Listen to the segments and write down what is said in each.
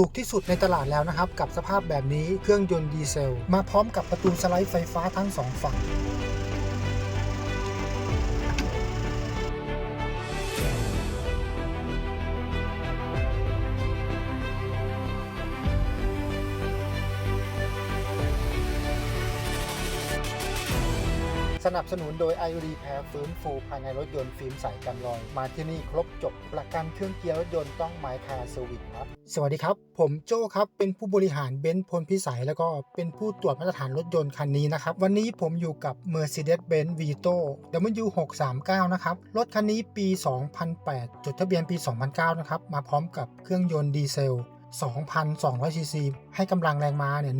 ถูกที่สุดในตลาดแล้วนะครับ กับสภาพแบบนี้เครื่องยนต์ดีเซล มาพร้อมกับประตูสไลด์ไฟฟ้าทั้งสองฝั่ง สนับสนุนโดย i r e p a i r ฟื้นฟูภายในรถยนต์ฟิล์มใสกันรอย มาที่นี่ครบจบประกันเครื่องเกียร์รถยนต์ต้องไมคาเซอร์วิสครับ สวัสดีครับ ผมโจ้ครับ เป็นผู้บริหารเบนซ์พลพิสัย แล้วก็เป็นผู้ตรวจมาตรฐานรถยนต์คันนี้นะครับ วันนี้ผมอยู่กับ Mercedes-Benz Vito W639 นะครับ รถคันนี้ปี 2008 จดทะเบียนปี 2009 นะครับ มาพร้อมกับเครื่องยนต์ดีเซล 2,200 ซีซี ให้กำลังแรงม้าเนี่ย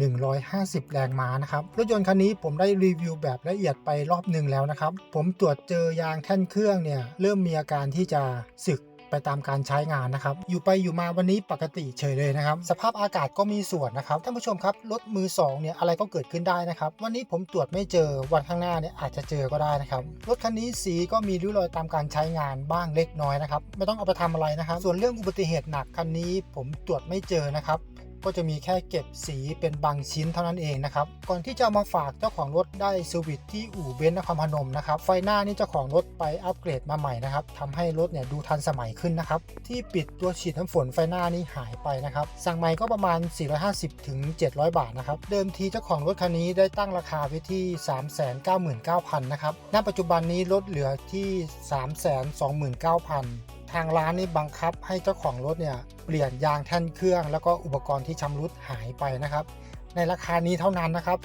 150 แรงม้านะครับ รถยนต์คันนี้ผมได้รีวิวแบบละเอียดไปรอบหนึ่งแล้วนะครับ ผมตรวจเจอยางแท่นเครื่องเนี่ย เริ่มมีอาการที่จะสึก ไปตามการใช้งานนะครับ อยู่ไปอยู่มาวันนี้ปกติเฉยเลยนะครับ สภาพอากาศก็มีส่วนนะครับท่านผู้ชมครับรถมือสองเนี่ยอะไรก็เกิดขึ้นได้นะครับ วันนี้ผมตรวจไม่เจอวันข้างหน้าเนี่ยอาจจะเจอก็ได้นะครับรถคันนี้สีก็มีริ้วรอยตามการใช้งานบ้างเล็กน้อยนะครับไม่ต้องเอาไปทำอะไรนะครับ ส่วนเรื่องอุบัติเหตุหนักคันนี้ผมตรวจไม่เจอนะครับ ก็จะมีแค่เก็บสีเป็นบางชิ้นเท่านั้นเองนะครับ ก่อนที่จะามาฝากเจ้าของรถได้สวิตที่อู่เบนซ์นครพนมนะครับ ไฟหน้านี่เจ้าของรถไปอัปเกรดมาใหม่นะครับทำให้รถเนี่ยดูทันสมัยขึ้นนะครับ ที่ปิดตัวฉีดน้ำฝนไฟหน้านี่หายไปนะครับ สั่งใหม่ก็ประมาณ 450ถึง700 บาทนะครับ เดิมทีเจ้าของรถคันนี้ได้ตั้งราคาไว้ที่ 399,000นะครับ ณ ปัจจุบันนี้ลดเหลือที่ 329,000 ทางร้านนี่บังคับให้เจ้าของรถเนี่ยเปลี่ยนยางแท่นเครื่อง แล้วก็อุปกรณ์ที่ชำรุดหายไปนะครับ ในราคานี้เท่านั้นนะครับ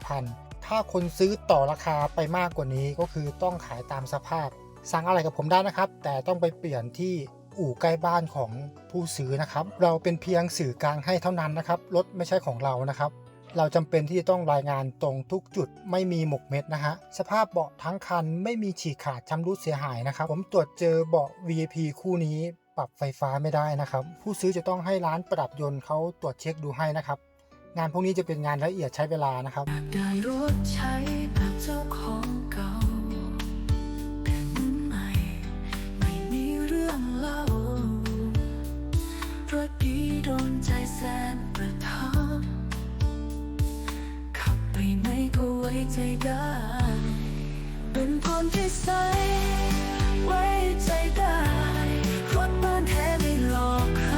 329,000 ถ้าคนซื้อต่อราคาไปมากกว่านี้ก็คือต้องขายตามสภาพ สั่งอะไรกับผมได้นะครับ แต่ต้องไปเปลี่ยนที่อู่ใกล้บ้านของผู้ซื้อนะครับ เราเป็นเพียงสื่อกลางให้เท่านั้นนะครับรถไม่ใช่ของเรานะครับ เราจำเป็นที่จะต้องรายงานตรงทุกจุดไม่มีหมกเม็ดนะฮะ สภาพเบาะทั้งคันไม่มีฉีกขาดชำรุดเสียหายนะครับ ผมตรวจเจอเบาะ VIP คู่นี้ปรับไฟฟ้าไม่ได้นะครับ ผู้ซื้อจะต้องให้ร้านประดับยนต์เขาตรวจเช็คดูให้นะครับ งานพวกนี้จะเป็นงานละเอียดใช้เวลานะครับ ใจได้เป็นคนที่ใสไว้ใจได้รถบ้านแท้ไม่หลอกใคร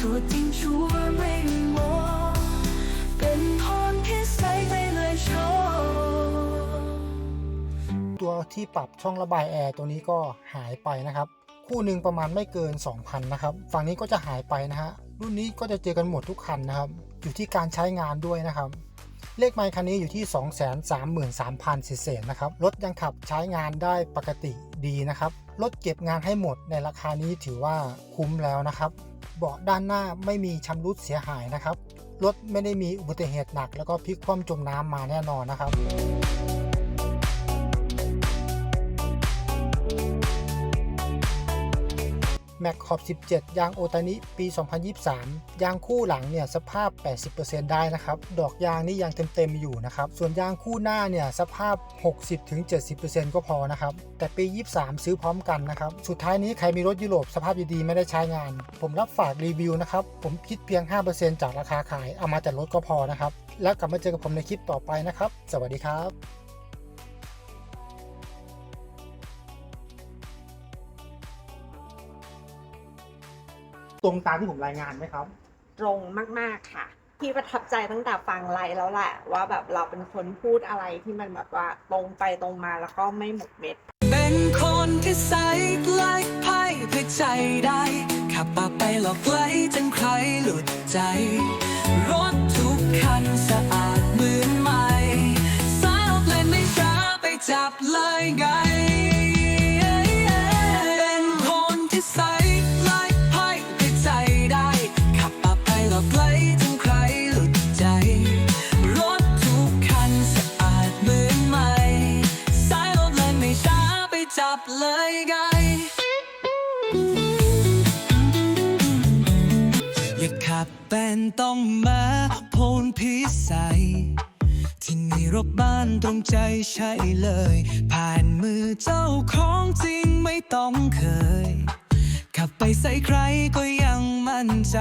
ตัวจริงชัวร์ไม่มีโมเป็นคนที่ใสไปเลยโชว์ตัวที่ปรับช่องระบายแอร์ตัวนี้ก็หายไปนะครับ คู่หนึ่งประมาณไม่เกิน 2,000 นะครับ ฝั่งนี้ก็จะหายไปนะฮะรุ่นนี้ก็จะเจอกันหมดทุกคันนะครับ อยู่ที่การใช้งานด้วยนะครับ เลขไมค์คันนี้อยู่ที่ 233,000เศษนะครับ รถยังขับใช้งานได้ปกติดีนะครับ รถเก็บงานให้หมดในราคานี้ถือว่าคุ้มแล้วนะครับ เบาะด้านหน้าไม่มีชำรุดเสียหายนะครับ รถไม่ได้มีอุบัติเหตุหนัก แล้วก็พลิกคว่ำจมน้ำมาแน่นอนนะครับ แม็กขอบ 17 ยางโอตานิปี 2023 ยางคู่หลังเนี่ยสภาพ 80%ได้นะครับ ดอกยางนี่ยังเต็มๆอยู่นะครับ ส่วนยางคู่หน้าเนี่ยสภาพ 60-70%ก็พอนะครับ แต่ปี 23 ซื้อพร้อมกันนะครับ สุดท้ายนี้ใครมีรถยุโรปสภาพดีๆไม่ได้ใช้งาน ผมรับฝากรีวิวนะครับ ผมคิดเพียง 5%จากราคาขาย เอามาแต่รถก็พอนะครับ แล้วกลับมาเจอกับผมในคลิปต่อไปนะครับ สวัสดีครับ ตรงตามที่ผมรายงานไหมครับ ตรงมาก ๆ ค่ะ ที่ประทับใจตั้งแต่ฟังไลฟ์แล้วแหละ ว่าแบบเราเป็นคนพูดอะไรที่มันแบบว่าตรงไปตรงมาแล้วก็ไม่หมกเม็ด เป็นคนที่ใส่ไล่ไพ่เพื่อใจได้ขับปากไปหลอกไหลจนใครหลุดใจ รถทุกคันสะอาดเหมือนใหม่สายออกเลยไม่ช้าไปจับเลยไง อย่าขับเป็นต้องมาโพนพิสัยที่นี่รบบ้านตรงใจใช่เลย ผ่านมือเจ้าของจริงไม่ต้องเคย ขับขับไปใส่ใครก็ยังมั่นใจ